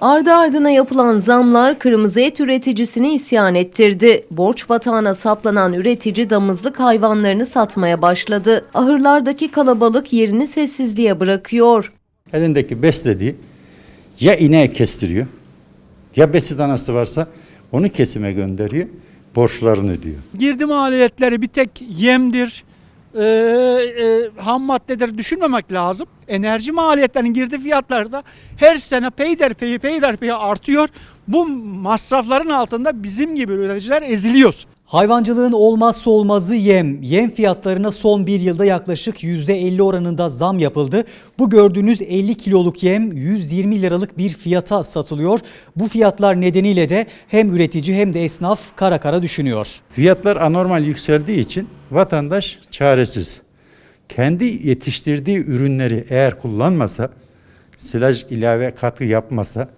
Ardı ardına yapılan zamlar kırmızı et üreticisini isyan ettirdi. Borç batağına saplanan üretici damızlık hayvanlarını satmaya başladı. Ahırlardaki kalabalık yerini sessizliğe bırakıyor. Elindeki beslediği ya ineğe kestiriyor ya besi danası varsa onu kesime gönderiyor. Borçlarını ödüyor. girdi maliyetleri bir tek yemdir, e, e, ham maddedir düşünmemek lazım. Enerji maliyetlerinin girdi fiyatları da her sene peyderpey peyderpey artıyor. Bu masrafların altında bizim gibi üreticiler eziliyoruz. Hayvancılığın olmazsa olmazı yem. Yem fiyatlarına son bir yılda yaklaşık %50 oranında zam yapıldı. Bu gördüğünüz 50 kiloluk yem 120 liralık bir fiyata satılıyor. Bu fiyatlar nedeniyle de hem üretici hem de esnaf kara kara düşünüyor. Fiyatlar anormal yükseldiği için vatandaş çaresiz. Kendi yetiştirdiği ürünleri eğer kullanmasa, silaj ilave katkı yapmasa,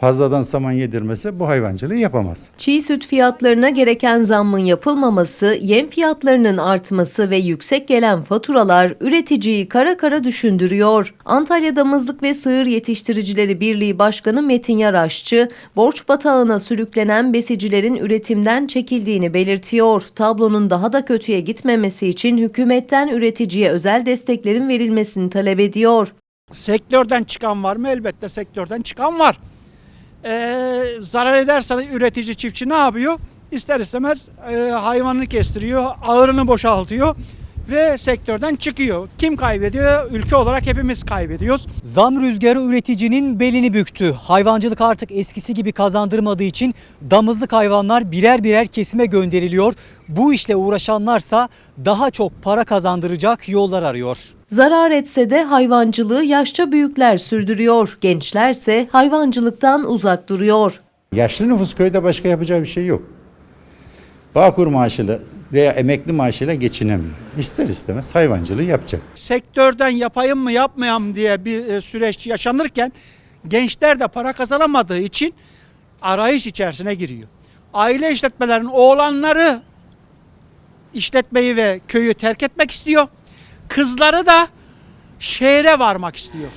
fazladan saman yedirmese bu hayvancılığı yapamaz. Çiğ süt fiyatlarına gereken zammın yapılmaması, yem fiyatlarının artması ve yüksek gelen faturalar üreticiyi kara kara düşündürüyor. Antalya Damızlık ve Sığır Yetiştiricileri Birliği Başkanı Metin Yaraşçı, borç batağına sürüklenen besicilerin üretimden çekildiğini belirtiyor. Tablonun daha da kötüye gitmemesi için hükümetten üreticiye özel desteklerin verilmesini talep ediyor. Sektörden çıkan var mı? Elbette sektörden çıkan var. Ee, zarar ederse üretici çiftçi ne yapıyor? İster istemez e, hayvanını kestiriyor, ağırını boşaltıyor ve sektörden çıkıyor. Kim kaybediyor? Ülke olarak hepimiz kaybediyoruz. Zam rüzgarı üreticinin belini büktü. Hayvancılık artık eskisi gibi kazandırmadığı için damızlık hayvanlar birer birer kesime gönderiliyor. Bu işle uğraşanlarsa daha çok para kazandıracak yollar arıyor. Zarar etse de hayvancılığı yaşça büyükler sürdürüyor. Gençlerse hayvancılıktan uzak duruyor. Yaşlı nüfus köyde başka yapacağı bir şey yok. Bağkur maaşıyla veya emekli maaşıyla geçinemiyor. İster istemez hayvancılığı yapacak. Sektörden yapayım mı yapmayayım diye bir e, süreç yaşanırken gençler de para kazanamadığı için arayış içerisine giriyor. Aile işletmelerin oğlanları işletmeyi ve köyü terk etmek istiyor. Kızları da şehre varmak istiyor.